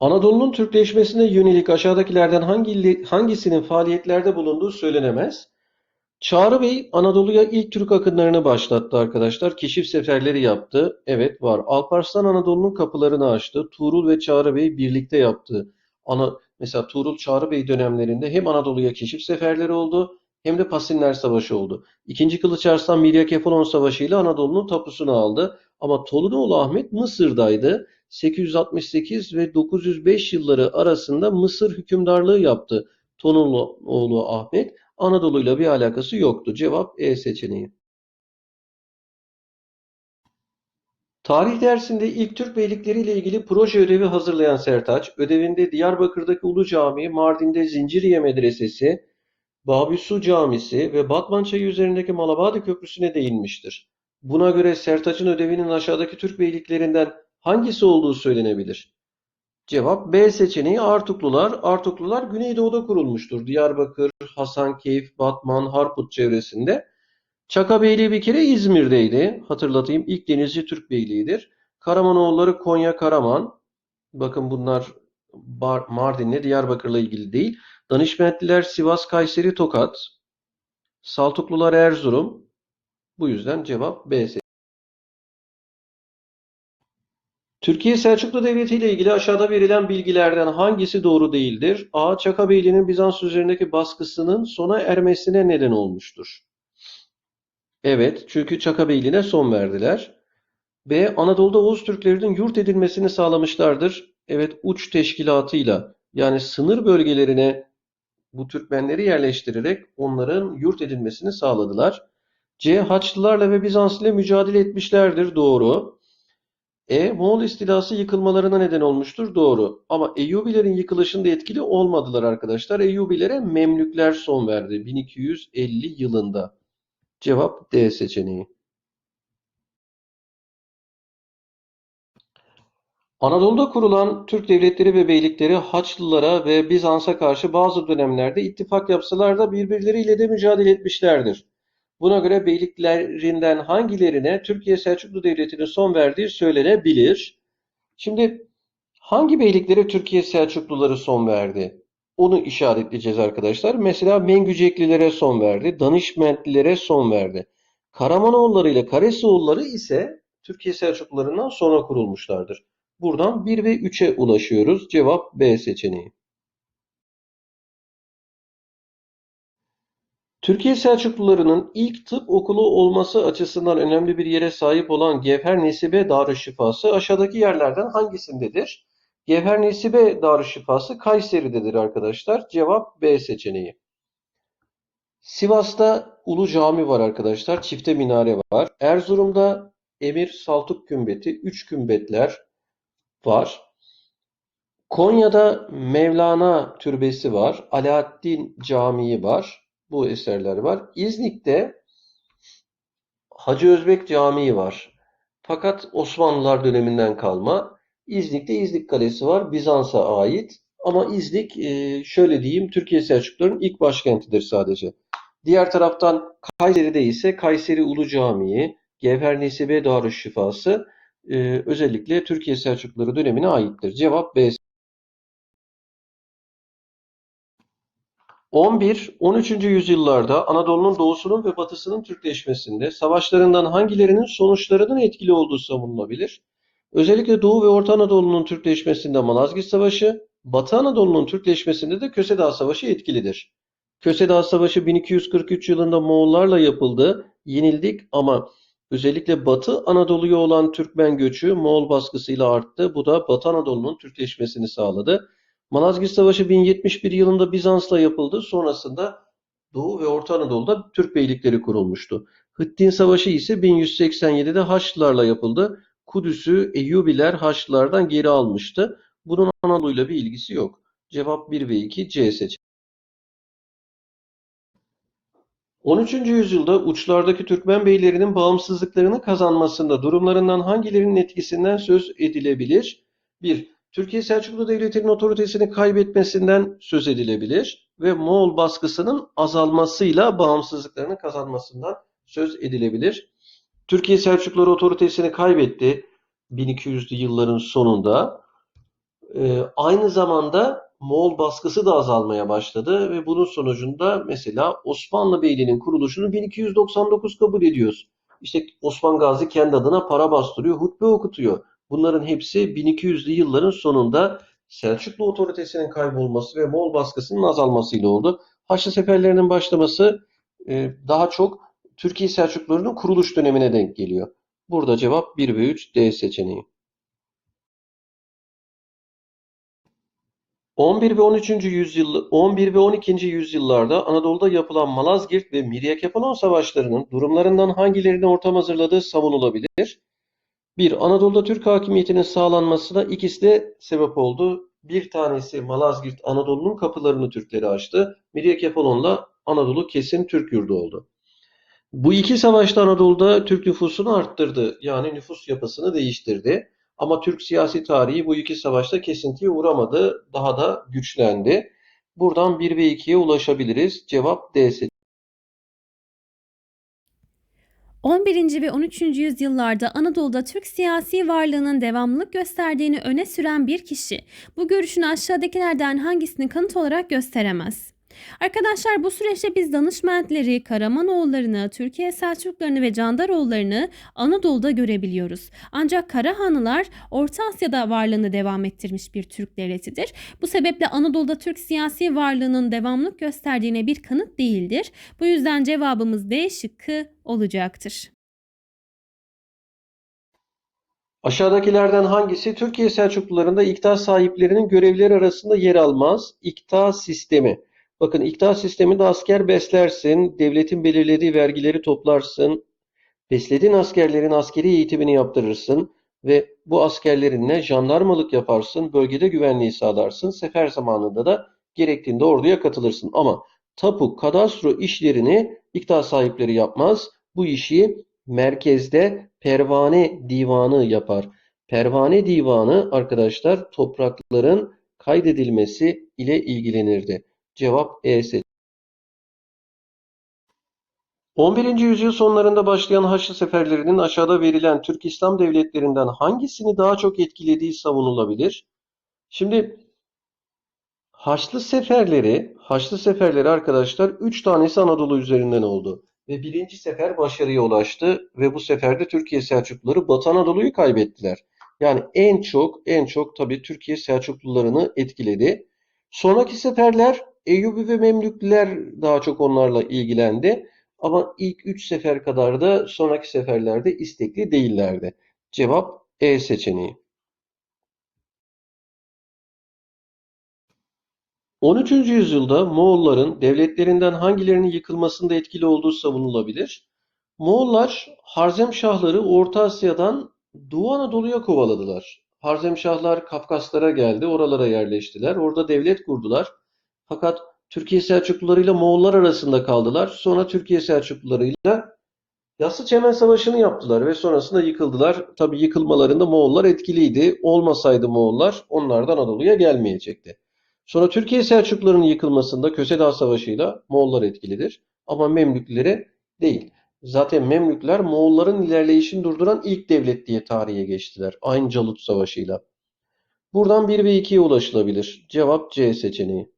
Anadolu'nun Türkleşmesine yönelik aşağıdakilerden hangi, hangisinin faaliyetlerde bulunduğu söylenemez. Çağrı Bey Anadolu'ya ilk Türk akınlarını başlattı arkadaşlar. Keşif seferleri yaptı. Evet var. Alparslan Anadolu'nun kapılarını açtı. Tuğrul ve Çağrı Bey birlikte yaptı. Ana, mesela Tuğrul Çağrı Bey dönemlerinde hem Anadolu'ya keşif seferleri oldu hem de Pasinler Savaşı oldu. İkinci Kılıç Arslan Mirya Kefalon Savaşı ile Anadolu'nun tapusunu aldı. Ama Tolunoğlu Ahmet Mısır'daydı. 868 ve 905 yılları arasında Mısır hükümdarlığı yaptı. Tolunoğlu Ahmet Anadolu'yla bir alakası yoktu. Cevap E seçeneği. Tarih dersinde ilk Türk beylikleri ile ilgili proje ödevi hazırlayan Sertaç, ödevinde Diyarbakır'daki Ulu Cami, Mardin'de Zinciriye Medresesi, Babüsü Camisi ve Batman Çayı üzerindeki Malabadi Köprüsü'ne değinmiştir. Buna göre Sertaç'ın ödevinin aşağıdaki Türk beyliklerinden hangisi olduğu söylenebilir? Cevap B seçeneği Artuklular. Artuklular Güneydoğu'da kurulmuştur. Diyarbakır, Hasankeyf, Batman, Harput çevresinde. Çaka Beyliği bir kere İzmir'deydi. Hatırlatayım ilk denizci Türk beyliğidir. Karamanoğulları Konya Karaman. Bakın bunlar Mardin'le Diyarbakır'la ilgili değil. Danışmentliler Sivas, Kayseri, Tokat. Saltuklular Erzurum. Bu yüzden cevap B seçeneği. Türkiye Selçuklu Devleti ile ilgili aşağıda verilen bilgilerden hangisi doğru değildir? A. Çakabeyli'nin Bizans üzerindeki baskısının sona ermesine neden olmuştur. Evet, çünkü Çakabeyli'ne son verdiler. B. Anadolu'da Oğuz Türklerinin yurt edilmesini sağlamışlardır. Evet, uç teşkilatıyla yani sınır bölgelerine bu Türkmenleri yerleştirerek onların yurt edilmesini sağladılar. C. Haçlılarla ve Bizans ile mücadele etmişlerdir. Doğru. E. Moğol istilası yıkılmalarına neden olmuştur. Doğru. Ama Eyyubilerin yıkılışında etkili olmadılar arkadaşlar. Eyyubilere Memlükler son verdi 1250 yılında. Cevap D seçeneği. Anadolu'da kurulan Türk devletleri ve beylikleri Haçlılara ve Bizans'a karşı bazı dönemlerde ittifak yapsalar da birbirleriyle de mücadele etmişlerdir. Buna göre beyliklerinden hangilerine Türkiye Selçuklu Devleti'nin son verdiği söylenebilir. Şimdi hangi beyliklere Türkiye Selçukluları son verdi? Onu işaretleyeceğiz arkadaşlar. Mesela Mengüceklilere son verdi, Danışmentlilere son verdi. Karamanoğulları ile Karesioğulları ise Türkiye Selçuklularından sonra kurulmuşlardır. Buradan 1 ve 3'e ulaşıyoruz. Cevap B seçeneği. Türkiye Selçuklularının ilk tıp okulu olması açısından önemli bir yere sahip olan Gevher Nesibe Darüşşifası aşağıdaki yerlerden hangisindedir? Gevher Nesibe Darüşşifası Kayseri'dedir arkadaşlar. Cevap B seçeneği. Sivas'ta Ulu Cami var arkadaşlar. Çifte minare var. Erzurum'da Emir Saltuk Kümbeti, üç kümbetler var. Konya'da Mevlana Türbesi var. Alaaddin Camii var bu eserler var. İznik'te Hacı Özbek Camii var. Fakat Osmanlılar döneminden kalma. İznik'te İznik Kalesi var. Bizans'a ait. Ama İznik e, şöyle diyeyim Türkiye Selçukluların ilk başkentidir sadece. Diğer taraftan Kayseri'de ise Kayseri Ulu Camii, Gevher Nesibe Darüşşifası e, özellikle Türkiye Selçukluları dönemine aittir. Cevap B 11-13. yüzyıllarda Anadolu'nun doğusunun ve batısının Türkleşmesinde savaşlarından hangilerinin sonuçlarının etkili olduğu savunulabilir. Özellikle Doğu ve Orta Anadolu'nun Türkleşmesinde Malazgirt Savaşı, Batı Anadolu'nun Türkleşmesinde de Köse Savaşı etkilidir. Köse Savaşı 1243 yılında Moğollarla yapıldı, yenildik ama özellikle Batı Anadolu'ya olan Türkmen göçü Moğol baskısıyla arttı. Bu da Batı Anadolu'nun Türkleşmesini sağladı. Malazgirt Savaşı 1071 yılında Bizans'la yapıldı. Sonrasında Doğu ve Orta Anadolu'da Türk beylikleri kurulmuştu. Hıttin Savaşı ise 1187'de Haçlılarla yapıldı. Kudüs'ü Eyyubiler Haçlılardan geri almıştı. Bunun Anadolu'yla bir ilgisi yok. Cevap 1 ve 2 C seçeneği. 13. yüzyılda uçlardaki Türkmen beylerinin bağımsızlıklarını kazanmasında durumlarından hangilerinin etkisinden söz edilebilir? 1. Türkiye Selçuklu Devleti'nin otoritesini kaybetmesinden söz edilebilir ve Moğol baskısının azalmasıyla bağımsızlıklarını kazanmasından söz edilebilir. Türkiye Selçukluları otoritesini kaybetti 1200'lü yılların sonunda. Ee, aynı zamanda Moğol baskısı da azalmaya başladı ve bunun sonucunda mesela Osmanlı Beyliği'nin kuruluşunu 1299 kabul ediyoruz. İşte Osman Gazi kendi adına para bastırıyor, hutbe okutuyor. Bunların hepsi 1200'lü yılların sonunda Selçuklu otoritesinin kaybolması ve Moğol baskısının azalmasıyla oldu. Haçlı seferlerinin başlaması e, daha çok Türkiye Selçuklularının kuruluş dönemine denk geliyor. Burada cevap 1 ve 3 D seçeneği. 11 ve 13. yüzyıl 11 ve 12. yüzyıllarda Anadolu'da yapılan Malazgirt ve Miryakepalon savaşlarının durumlarından hangilerine ortam hazırladığı savunulabilir? 1. Anadolu'da Türk hakimiyetinin sağlanmasına ikisi de sebep oldu. Bir tanesi Malazgirt Anadolu'nun kapılarını Türklere açtı. Miryakepalon'la Anadolu kesin Türk yurdu oldu. Bu iki savaşta Anadolu'da Türk nüfusunu arttırdı. Yani nüfus yapısını değiştirdi. Ama Türk siyasi tarihi bu iki savaşta kesintiye uğramadı. Daha da güçlendi. Buradan 1 ve 2'ye ulaşabiliriz. Cevap D. 11. ve 13. yüzyıllarda Anadolu'da Türk siyasi varlığının devamlılık gösterdiğini öne süren bir kişi bu görüşünü aşağıdakilerden hangisini kanıt olarak gösteremez? Arkadaşlar bu süreçte biz Danışmentleri, Karamanoğullarını, Türkiye Selçuklularını ve Candaroğullarını Anadolu'da görebiliyoruz. Ancak Karahanlılar Orta Asya'da varlığını devam ettirmiş bir Türk devletidir. Bu sebeple Anadolu'da Türk siyasi varlığının devamlılık gösterdiğine bir kanıt değildir. Bu yüzden cevabımız D şıkkı olacaktır. Aşağıdakilerden hangisi Türkiye Selçuklularında iktidar sahiplerinin görevleri arasında yer almaz? İktidar sistemi. Bakın iktidar sisteminde asker beslersin, devletin belirlediği vergileri toplarsın, beslediğin askerlerin askeri eğitimini yaptırırsın ve bu askerlerinle jandarmalık yaparsın, bölgede güvenliği sağlarsın, sefer zamanında da gerektiğinde orduya katılırsın. Ama tapu, kadastro işlerini iktidar sahipleri yapmaz. Bu işi merkezde pervane divanı yapar. Pervane divanı arkadaşlar toprakların kaydedilmesi ile ilgilenirdi. Cevap E seçeneği. 11. yüzyıl sonlarında başlayan Haçlı seferlerinin aşağıda verilen Türk İslam devletlerinden hangisini daha çok etkilediği savunulabilir? Şimdi Haçlı seferleri, Haçlı seferleri arkadaşlar 3 tanesi Anadolu üzerinden oldu. Ve birinci sefer başarıya ulaştı ve bu seferde Türkiye Selçukluları Batı Anadolu'yu kaybettiler. Yani en çok en çok tabii Türkiye Selçuklularını etkiledi. Sonraki seferler Eyyubi ve Memlükliler daha çok onlarla ilgilendi. Ama ilk üç sefer kadar da sonraki seferlerde istekli değillerdi. Cevap E seçeneği. 13. yüzyılda Moğolların devletlerinden hangilerinin yıkılmasında etkili olduğu savunulabilir. Moğollar Harzemşahları Orta Asya'dan Doğu Anadolu'ya kovaladılar. Harzemşahlar Kafkaslara geldi, oralara yerleştiler. Orada devlet kurdular. Fakat Türkiye Selçukluları ile Moğollar arasında kaldılar. Sonra Türkiye Selçukluları ile Yassı Çemen Savaşı'nı yaptılar ve sonrasında yıkıldılar. Tabii yıkılmalarında Moğollar etkiliydi. Olmasaydı Moğollar onlardan Anadolu'ya gelmeyecekti. Sonra Türkiye Selçuklularının yıkılmasında Köse Savaşı'yla Moğollar etkilidir. Ama Memlüklere değil. Zaten Memlükler Moğolların ilerleyişini durduran ilk devlet diye tarihe geçtiler. Aynı Calut Savaşı'yla. Buradan 1 ve 2'ye ulaşılabilir. Cevap C seçeneği.